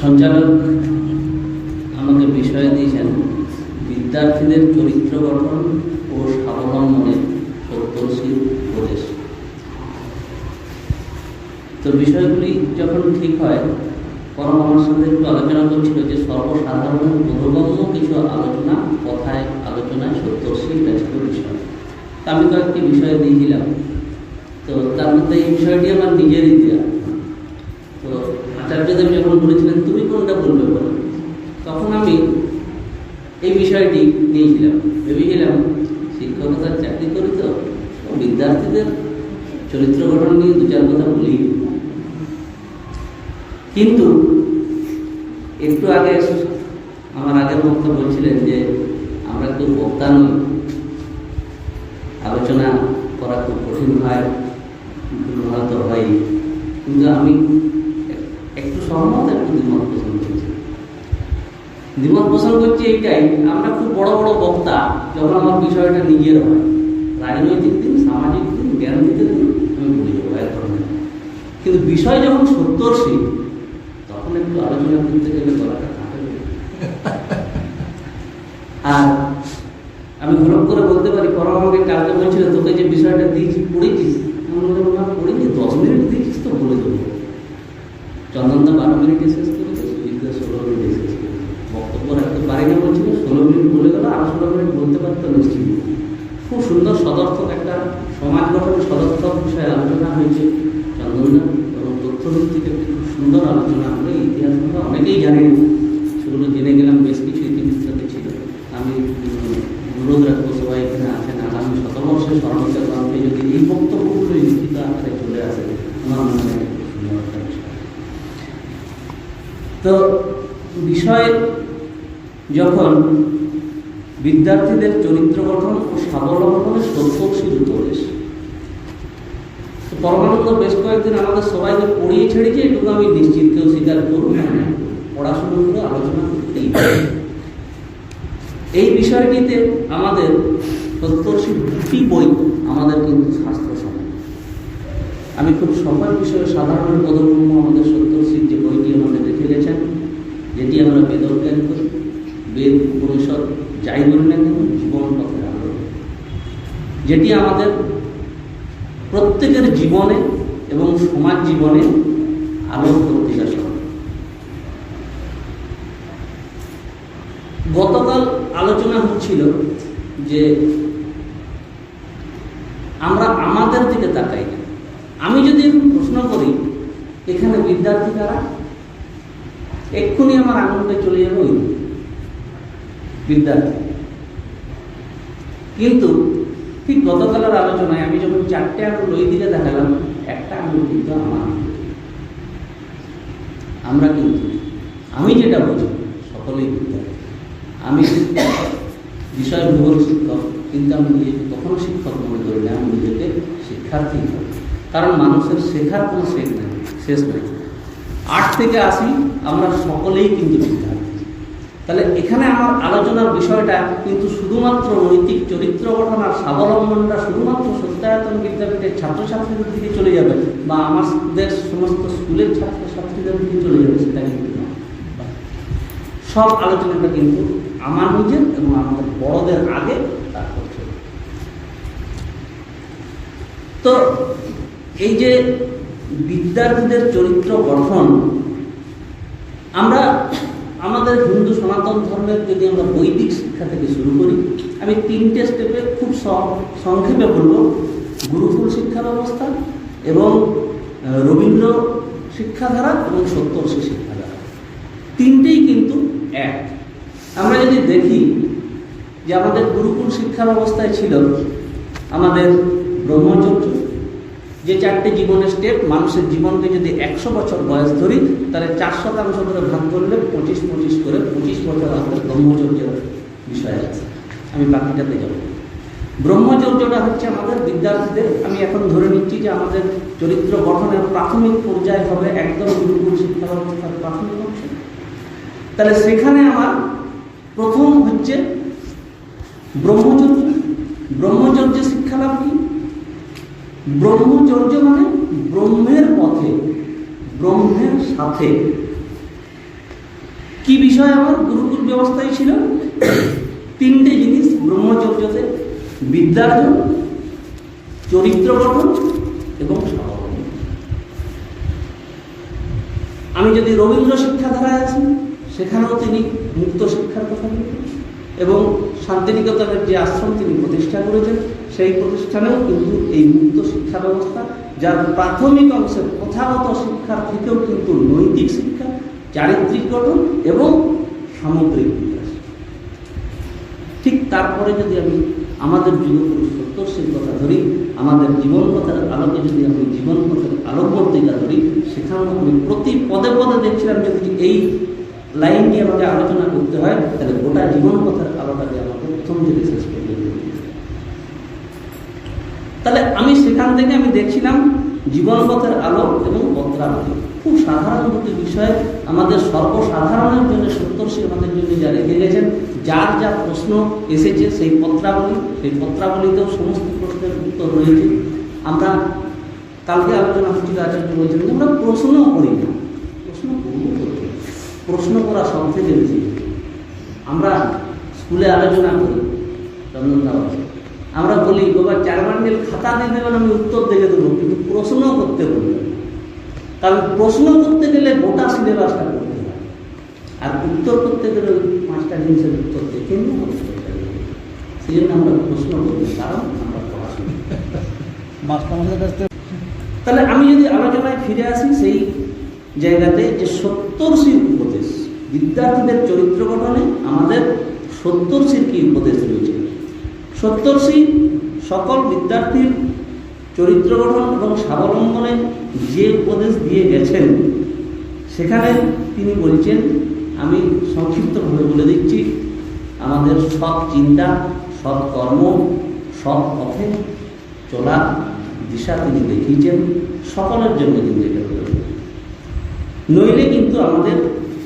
সঞ্চালক আমাকে বিষয় দিয়েছেন, বিদ্যার্থীদের চরিত্র গঠন ও স্বাবলম্বনের সত্যশীল উপদেশ। তো বিষয়গুলি যখন ঠিক হয় পরম আমার সাথে একটু আলোচনা করছিল যে সর্বসাধারণ বোধগম্য কিছু আলোচনা কথায়, আলোচনায় সত্যশীল এটা বিষয়। তা আমি কয়েকটি বিষয় দিয়েছিলাম। তো তার মধ্যে এই বিষয়টি আমার নিজেরই দেওয়া তো আচার্যদেব যখন বলেছিলেন, তুমি কোনটা বলবে বলো? তখন আমি এই বিষয়টি নিয়েছিলাম। ভেবেছিলাম শিক্ষকতার চাকরি করি তো বিদ্যার্থীদের চরিত্র গঠন নিয়ে দু চার কথা বলি। কিন্তু একটু আগে আমার আগের বক্তা বলছিলেন যে, আমরা কেউ বক্তা নই। আলোচনা করা খুব কঠিন হয় ভুল হয়তো হয়। কিন্তু আমি একটু সহমত একটু দ্বিমত পোষণ করছি। দ্বিমত পোষণ করছি এইটাই, আমরা খুব বড় বড় বক্তা, যখন আমার বিষয়টা নিজের হয়, রাজনৈতিক দিন, সামাজিক দিন জ্ঞান দিতে দিন, আমি বলে যাব এক ধরনের কিন্তু বিষয় যখন সত্যর্ষী তখন একটু আলোচনা করতে গেলে গলাটা আর আমি হলক করে বলতে পারি, পরম আমাকে কালকে বলছিল, তোকে যে বিষয়টা দিয়েছি, পড়েছিস? আমি বললাম পড়িনি, দশ মিনিট দিয়েছিস তো, বলে দেবো। চন্দনদা বারো মিনিটে শেষ করেছে সুজিতদা ষোলো মিনিটে শেষ করেছে বক্তব্য রাখতে পারি না বলছিল, ষোলো মিনিট বলে গেল, আর ষোলো মিনিট বলতে পারতো নিশ্চিত। খুব সুন্দর সদর্থক একটা সমাজ গঠনের সদর্থক বিষয়ে আলোচনা হয়েছে চন্দনদা এবং তথ্যভিত্তিক একটি খুব সুন্দর আলোচনা আমরা ইতিহাস অনেকেই জানি না সেগুলো জেনে গেলাম বেশ কিছু ইতিবৃত্ততে ছিল আমি উম, অনুরোধ রাখব সবাই এখানে আছেন আগামী শতবর্ষের স্মরণিকা গ্রন্থে যদি এই বক্তব্যগুলো লিখিত আকারে চলে আসে আমার মনে হয় এটা খুব সুন্দর একটা বিষয় তো বিষয় যখন বিদ্যার্থীদের চরিত্র গঠন ও স্বাবলম্বনের সত্যশীল উপদেশ পরমানন্দ বেশ কয়েকদিন আমাদের সবাইকে পড়িয়ে ছেড়েছে এটুকু আমি নিশ্চিত কেউ স্বীকার করুন পড়াশুনো করে আলোচনা করতেই এই বিষয়টিতে আমাদের সত্যশীল দুটি বই আমাদের কিন্তু সমাজ আমি খুব সবার বিষয়ে সাধারণ পদকর্ম আমাদের সত্যশীল যে বইটি আমাদের রেখে গেছেন, যেটি আমরা বেদজ্ঞান বেদ, উপনিষদ, যাই বলি না কেন, জীবন পথের আলো যেটি আমাদের প্রত্যেকের জীবনে এবং সমাজ জীবনে আলোর সহ গতকাল আলোচনা হচ্ছিল যে আমরা আমাদের দিকে তাকাই না। আমি যদি প্রশ্ন করি, এখানে বিদ্যার্থী কারা? এক্ষুনি আমার আঙুলটা চলে যাবে ওই। বিদ্যার্থী। কিন্তু ঠিক গতকালের আলোচনায় আমি যখন চারটে আঙুল ওই দিকে দেখালাম, একটা আঙুল কিন্তু আমার আমরা কিন্তু, আমি যেটা বুঝি, সকলেই বিদ্যার্থী। আমি বিষয় ভূগোল শিক্ষক, কিন্তু আমি নিজেকে কখনো শিক্ষক মনে করি না, আমি নিজেকে শিক্ষার্থী কারণ মানুষের শেখার কোনো শেষ নেই শেষ নেই। আট থেকে আসি আমরা সকলেই কিন্তু বিদ্যার্থী। তাহলে এখানে আমার আলোচনার বিষয়টা কিন্তু শুধুমাত্র নৈতিক চরিত্র গঠন আর স্বাবলম্বনটা শুধুমাত্র সত্যায়তন বিদ্যাপীঠের ছাত্রছাত্রীদের দিকে চলে যাবে বা আমাদের সমস্ত স্কুলের ছাত্রছাত্রীদের দিকে চলে যাবে সেটা কিন্তু সব আলোচনাটা কিন্তু আমার নিজের এবং আমাদের বড়দের আগে তারপর তো এই যে বিদ্যার্থীদের চরিত্র গঠন, আমরা আমাদের হিন্দু সনাতন ধর্মের যদি আমরা বৈদিক শিক্ষা থেকে শুরু করি, আমি তিনটে স্টেপে খুব সংক্ষেপে বলব। গুরুকুল শিক্ষা ব্যবস্থা এবং রবীন্দ্র শিক্ষাধারা এবং সত্যর্ষী শিক্ষাধারা। তিনটেই কিন্তু এক। আমরা যদি দেখি যে আমাদের গুরুকুল শিক্ষা ব্যবস্থায় ছিল আমাদের ব্রহ্মচর্য যে চারটে জীবনের স্টেপ মানুষের জীবনকে যদি একশো বছর বয়স ধরি, তাহলে চার শতাংশ করে ভাগ করলে পঁচিশ পঁচিশ করে পঁচিশ বছর আমাদের ব্রহ্মচর্যের বিষয় আছে। আমি বাকিটাতে যাব। ব্রহ্মচর্যটা হচ্ছে আমাদের বিদ্যার্থীদের, আমি এখন ধরে নিচ্ছি যে আমাদের চরিত্র গঠনের প্রাথমিক পর্যায় হবে একদম গুরুকুল শিক্ষা ব্যবস্থার প্রাথমিক অংশ। তাহলে সেখানে আমার প্রথম হচ্ছে ব্রহ্মচর্য। ব্রহ্মচর্য শিক্ষা লাভ কি? ব্রহ্মচর্য মানে ব্রহ্মের পথে, ব্রহ্মের সাথে। কি বিষয় আমার গুরুকুল ব্যবস্থায় ছিল? তিনটে জিনিস ব্রহ্মচর্যতে বিদ্যার্জন, চরিত্র গঠন এবং আমি যদি রবীন্দ্র শিক্ষাধারায় আছি সেখানেও তিনি মুক্ত শিক্ষার কথা এবং শান্তিনিকেতনের যে আশ্রম তিনি প্রতিষ্ঠা করেছেন সেই প্রতিষ্ঠানেও কিন্তু এই মুক্ত শিক্ষা ব্যবস্থা, যার প্রাথমিক অংশে প্রথাগত শিক্ষার থেকেও কিন্তু নৈতিক শিক্ষা, চারিত্রিক গঠন এবং সামগ্রিক বিকাশ। ঠিক তারপরে যদি আমি আমাদের যুগপুরুষ সত্যশীল কথা ধরি, আমাদের জীবন পথের আলোকে যদি আমি জীবন পথের আলোকবর্তিকা ধরি, সেখানেও আমি প্রতি পদে পদে দেখছিলাম যদি এই লাইন নিয়ে আমাকে আলোচনা করতে হয়, তাহলে গোটা জীবন পথের আলোটাকে আমাকে প্রথম থেকে শেষ পর্যন্ত দেখতে হবে। তাহলে আমি সেখান থেকে আমি দেখছিলাম জীবন পথের আলো এবং পত্রাবলী খুব সাধারণ দুটি বিষয়। আমাদের সর্বসাধারণের জন্য সত্যর্ষী আমাদের জন্য যা রেখে গেছেন, যার যা প্রশ্ন এসেছে সেই পত্রাবলী, সেই পত্রাবলীতেও সমস্ত প্রশ্নের উত্তর রয়েছে। আমরা কালকে আলোচনা হচ্ছিল আচার্য বলছেন, আমরা প্রশ্ন করি না। প্রশ্ন প্রশ্ন করা সব থেকে বেশি আমরা স্কুলে আলোচনা করি, চন্দনদা আমরা বলি বাবা চার বান্ডেল খাতা দিয়ে দেবেন আমি উত্তর দেখে দেবো। কিন্তু প্রশ্ন করতে বলবেন কারণ প্রশ্ন করতে গেলে গোটা সিলেবাসটা করতে হয়। আর উত্তর করতে গেলে পাঁচটা জিনিসের উত্তর দেখে নিয়ে সেই জন্য আমরা প্রশ্ন করি কারণ আমরা পড়াশোনা মাস্টারমশাইয়ের কাছ থেকে তাহলে আমি যদি আলোচনায় ফিরে আসি সেই জায়গাতে যে সত্তরশীর উপদেশ বিদ্যার্থীদের চরিত্র গঠনে আমাদের সত্তরশীর কি উপদেশ রয়েছে? সত্তরশী সকল বিদ্যার্থীর চরিত্র গঠন এবং স্বাবলম্বনে যে উপদেশ দিয়ে গেছেন, সেখানে তিনি বলছেন, আমি সংক্ষিপ্তভাবে বলে দিচ্ছি, আমাদের সৎ চিন্তা, সৎ কর্ম, সৎ পথে চলার দিশা তিনি দেখিয়েছেন, সকলের জন্য এটা প্রয়োজন। নইলে কিন্তু আমাদের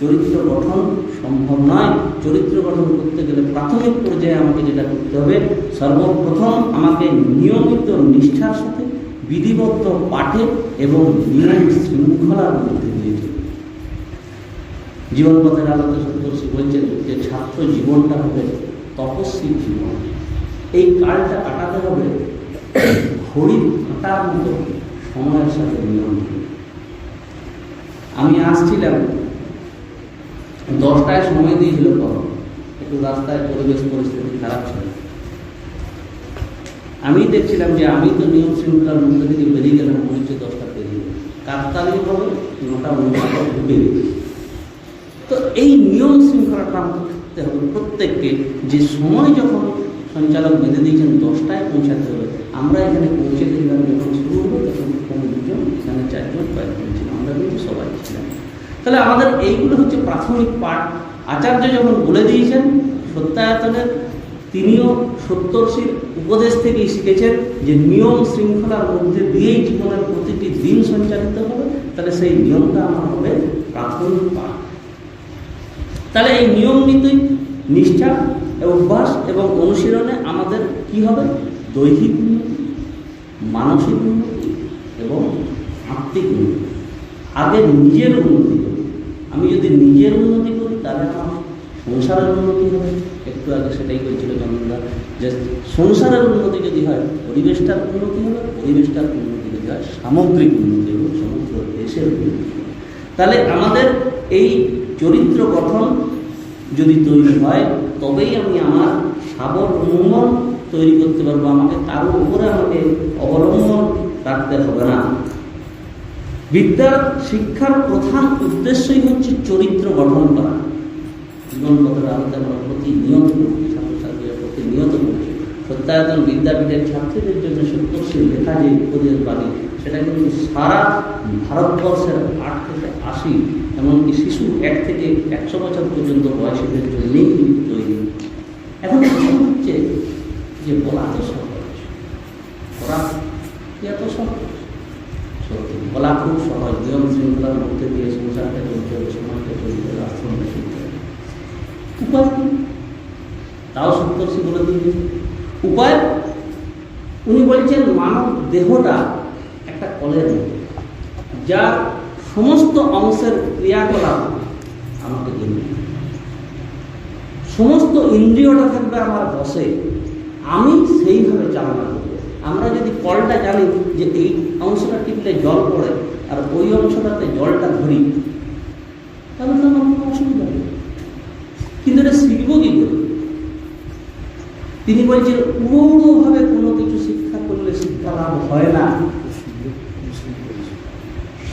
চরিত্র গঠন সম্ভব নয় চরিত্র গঠন করতে গেলে প্রাথমিক পর্যায়ে আমাকে যেটা করতে হবে, সর্বপ্রথম আমাকে নিয়মিত নিষ্ঠার সাথে, বিধিবদ্ধ পাঠে এবং নিয়ম শৃঙ্খলার মধ্যে দিয়ে চলতে হবে। জীবন পথের আলোতে সন্তোষী বলছেন, যে ছাত্র জীবনটা হবে তপস্বী জীবন এই কালটা কাটাতে হবে ঘড়ির কাটার মতো সময়ের সাথে নিয়ম করে। আমি আসছিলাম দশটায় সময় দিয়েছিল তখন। একটু রাস্তায় পরিবেশ পরিস্থিতি খারাপ ছিল। আমি দেখছিলাম যে আমি তো নিয়ম শৃঙ্খলার মধ্যে থেকে বেরিয়ে গেলাম, মনে দশটা পেরিয়ে কাকতালীয় হবে নটা গেছি। তো এই নিয়ম শৃঙ্খলাটা থাকতে হবে প্রত্যেককে। যে সময় যখন সঞ্চালক বেঁধে দিয়েছেন, দশটায় পৌঁছাতে হবে। আমরা এখানে পৌঁছে দিলাম যখন শুরু হলো, তখন কম দুজন এখানে চারজন, কয়েকজন ছিল আমরা কিন্তু সবাই ছিলাম। তাহলে আমাদের এইগুলো হচ্ছে প্রাথমিক পাঠ। আচার্য যখন বলে দিয়েছেন, সত্যায়তনের, তিনিও সত্তরশীর উপদেশ থেকেই শিখেছেন যে নিয়ম শৃঙ্খলার মধ্যে দিয়েই জীবনের প্রতিটি দিন সঞ্চালিত হবে, তাহলে সেই নিয়মটা আমার হবে প্রাথমিক পাঠ। তাহলে এই নিয়ম নীতি, নিষ্ঠা, অভ্যাস এবং অনুশীলনে আমাদের কি হবে? দৈহিক উন্নতি, মানসিক উন্নতি এবং আত্মিক উন্নতি। আগে নিজের উন্নতি আমি যদি নিজের উন্নতি করি, তাহলে আমার সংসারের উন্নতি হবে। একটু আগে সেটাই বলছিল চন্দনদা যে সংসারের উন্নতি যদি হয়, পরিবেশটার উন্নতি হবে, পরিবেশটার উন্নতি যদি হয়, সামগ্রিক উন্নতি হবে, সমগ্র দেশের উন্নতি তাহলে আমাদের এই চরিত্র গঠন যদি তৈরি হয়, তবেই আমি আমার সাবলম্বন তৈরি করতে পারব। আমাকে তার উপরে আমাকে অবলম্বন রাখতে হবে না। বিদ্যার শিক্ষার প্রধান উদ্দেশ্যই হচ্ছে চরিত্র গঠন করা। জীবন পথের আলোতে আমরা প্রতিনিয়ত করছি ছাত্রছাত্রীরা প্রতিনিয়ত করছি সত্যায়তন বিদ্যাপীঠের ছাত্রীদের জন্য সত্যশীল লেখা যে উপদেশ বাণী, সেটা কিন্তু সারা ভারতবর্ষের আট থেকে আশি, এমনকি শিশু এক থেকে একশো বছর পর্যন্ত বয়সীদের জন্যই কিন্তু তৈরি এখন হচ্ছে যে বলা তো করা কি এত সহজ বলা খুব সহজ। নিয়ম শৃঙ্খলার মধ্যে দিয়ে সংসারকে চলতে হবে, সমাজকে চলতে হবে আশ্রমকে চলতে উপায় তাও সপ্তর্ষি বলে উপায়? উনি বলছেন মানব দেহটা একটা কলের যার সমস্ত অংশের ক্রিয়াকলাপ আমাকে জন্য সমস্ত ইন্দ্রিয়টা থাকবে আমার বসে, আমি সেইভাবে চালনা আমরা যদি কলটা জানি যে এই অংশটা টিপলে জল পড়ে আর ওই অংশটাতে জলটা ধরি, তাহলে তো আমার কোনো অসুবিধা নেই। কিন্তু এটা শিখব কি করে? তিনি বলছেন পুরোভাবে কোনো কিছু শিক্ষা করলে শিক্ষা লাভ হয় না।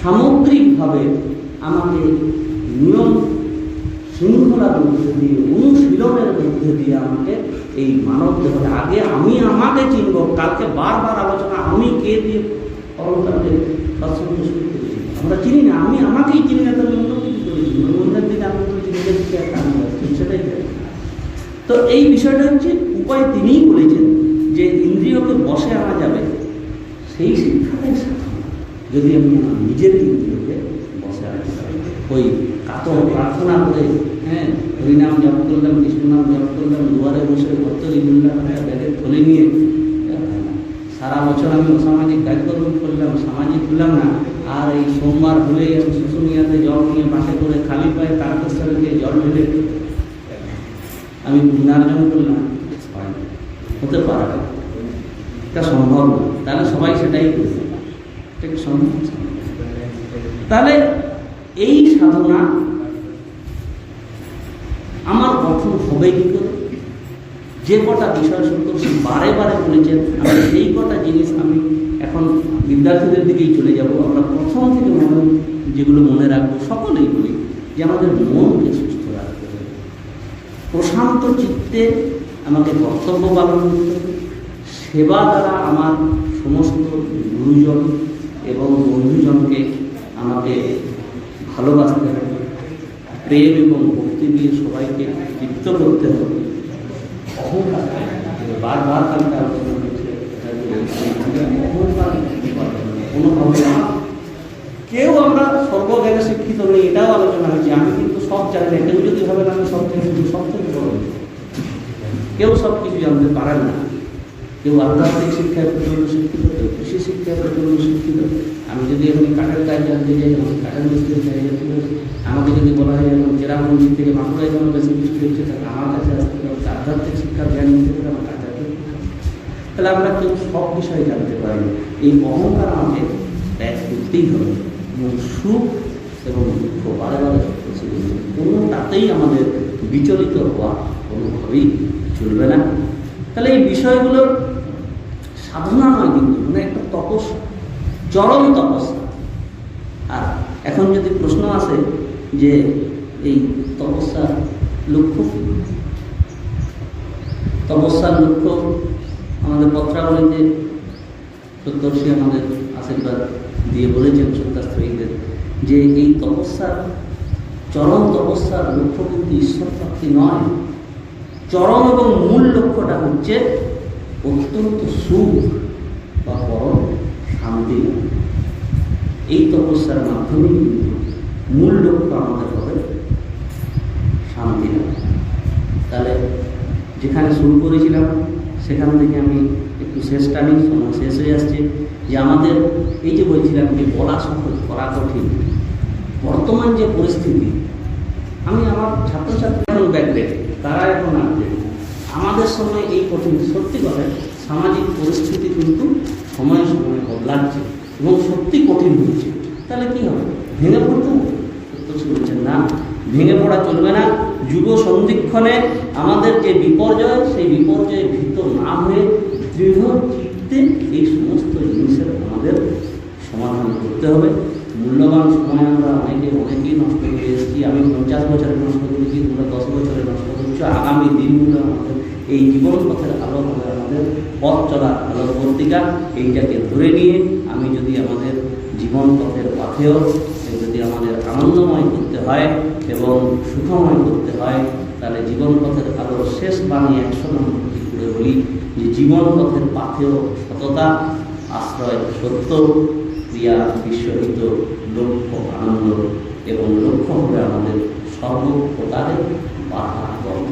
সামগ্রিকভাবে আমাকে নিয়ম শৃঙ্খলার মধ্যে দিয়ে, অনুশীলনের মধ্যে দিয়ে আমাকে এই মানব দেহটা আগে আমি আমাকে চিনব, কালকে বারবার আলোচনা আমি কে দিয়ে অলঙ্কারকে আমরা চিনি না, আমি আমাকেই চিনি না, তাহলে অন্য কিছু করেছি দিকে আমি একটা আমি সেটাই তো। এই বিষয়টা হচ্ছে উপায় তিনিই বলেছেন যে ইন্দ্রিয়কে বসে আনা যাবে, সেই শিক্ষাটাই যদি আমি নিজের ইন্দ্রিয়কে বসে আনা পারি ওই কাতর প্রার্থনা করে হ্যাঁ হরিনাম জপ করলাম কৃষ্ণনাম জপ করলাম, দুয়ারে বসে ভক্তরি বললাম হ্যাঁ ব্যাগের থলে নিয়ে সারা বছর আমি অসামাজিক কাজকর্ম করলাম, সামাজিক হলাম না। আর এই সোমবার হলে আমি শুশুনিয়াতে জল নিয়ে বাসে করে খালি পায়ে তারকেশ্বরে গিয়ে জল ঢেলে, আমি পুনর্জন করলাম। হতে পারে এটা সম্ভব না। তাহলে সবাই সেটাই করবে। সম্ভব? তাহলে এই সাধনা আমার গঠন হবে কি করে যে কটা বিষয় সন্তোষ বারে বারে বলেছেন আমি এই কটা জিনিস আমি এখন বিদ্যার্থীদের দিকেই চলে যাব। আমরা প্রথম থেকে মনে যেগুলো মনে রাখব, সকলেই বলি যে আমাদের মনকে সুস্থ রাখতে হবে। প্রশান্ত চিত্তে আমাকে কর্তব্য পালন করতে হবে। সেবা দ্বারা আমার সমস্ত গুরুজন এবং বন্ধুজনকে আমাকে ভালোবাসতে হবে। প্রেম এবং ভক্তি দিয়ে সবাইকে তৃপ্ত করতে হবে। অহংকার বারবার কালকে আলোচনা কেউ আমরা সর্বজ্ঞানে শিক্ষিত নেই, এটাও আলোচনা হয়েছে। আমি কিন্তু সব জানি না, কেউ যদি ভাবেন আমি সব কিন্তু সব থেকে বড়। কেউ সব কিছু জানতে পারেন না। কেউ আধ্যাত্মিক শিক্ষায় প্রচণ্ড শিক্ষিত, কেউ কৃষি শিক্ষায় প্রচণ্ড শিক্ষিত। আমি যদি এখন কাঠের কাজ জানতে যাই আমি কাঠের যেতে পারি আমাকে যদি বলা হয় এখন চেরাপুঞ্জি থেকে বাঁকুড়ায় যেন বেশি বৃষ্টি হচ্ছে, তাহলে আমার কাছে আসতে হবে আধ্যাত্মিক শিক্ষার জ্ঞান নিতে পারে আমাকে আধ্যাত্মিক তাহলে আমরা কেউ সব বিষয়ে জানতে পারি। এই অহংকার আমাকে ত্যাগ করতেই হবে। এবং সুখ এবং দুঃখ বারে বারে সত্যি কোনোটাতেই আমাদের বিচলিত হওয়া কোনোভাবেই চলবে না। তাহলে এই বিষয়গুলোর সাধনা নয় কিন্তু মানে একটা তপস চরম তপস্যা। আর এখন যদি প্রশ্ন আসে যে এই তপস্যার লক্ষ্য তপস্যার লক্ষ্য আমাদের পত্রাবলীতে সত্যর্ষি আমাদের আশীর্বাদ দিয়ে বলেছেন সত্যাস্ত্রীদের যে এই তপস্যার, চরম তপস্যার লক্ষ্য কিন্তু ঈশ্বর প্রাপ্তি নয়। চরম এবং মূল লক্ষ্যটা হচ্ছে অত্যন্ত সুখ বা পরম শান্তি। এই তপস্যার মাধ্যমে কিন্তু মূল লক্ষ্য আমাদের হবে শান্তি তাহলে যেখানে শুরু করেছিলাম, সেখান থেকে আমি একটু শেষ টানি, সময় শেষ হয়ে আসছে। যে আমাদের এই যে বলছিলাম যে বলা সহজ করা কঠিন। বর্তমান যে পরিস্থিতি, আমি আমার ছাত্রছাত্রী এখন ব্যাকডেট তারা এখন আপডেট আমাদের সময় এই কঠিন সত্যি কথা, সামাজিক পরিস্থিতি কিন্তু সময়ে সময়ে বদলাচ্ছে এবং সত্যি কঠিন হচ্ছে। তাহলে কী হবে? ভেঙে পড়তে হবে বলছেন না। ভেঙে পড়া চলবে না। যুব সন্ধিক্ষণে আমাদের যে বিপর্যয়, সেই বিপর্যয়ে ভীত না হয়ে দৃঢ় চিত্তে এই সমস্ত জিনিসের আমাদের সমাধান করতে হবে। মূল্যবান সময় আমরা অনেকে, অনেকেই নষ্ট করে দিনগুলো আমাদের এই জীবন পথের আলো আমাদের পথ চলার আলোর পত্রিকা এইটাকে ধরে নিয়ে আমি যদি আমাদের জীবন পথের পথেও যদি আমাদের আনন্দময় করতে হয় এবং সুখময় করতে হয়, তাহলে জীবন পথের আলোর শেষ বাণী একশো নম্বর করে বলি যে জীবন পথের পাথেও সততা, আশ্রয়, সত্য, ক্রিয়া বিশ্বহিত লক্ষ্য, আনন্দ এবং লক্ষ্য হবে আমাদের সর্বপ্রকারের বাধা বন্ধ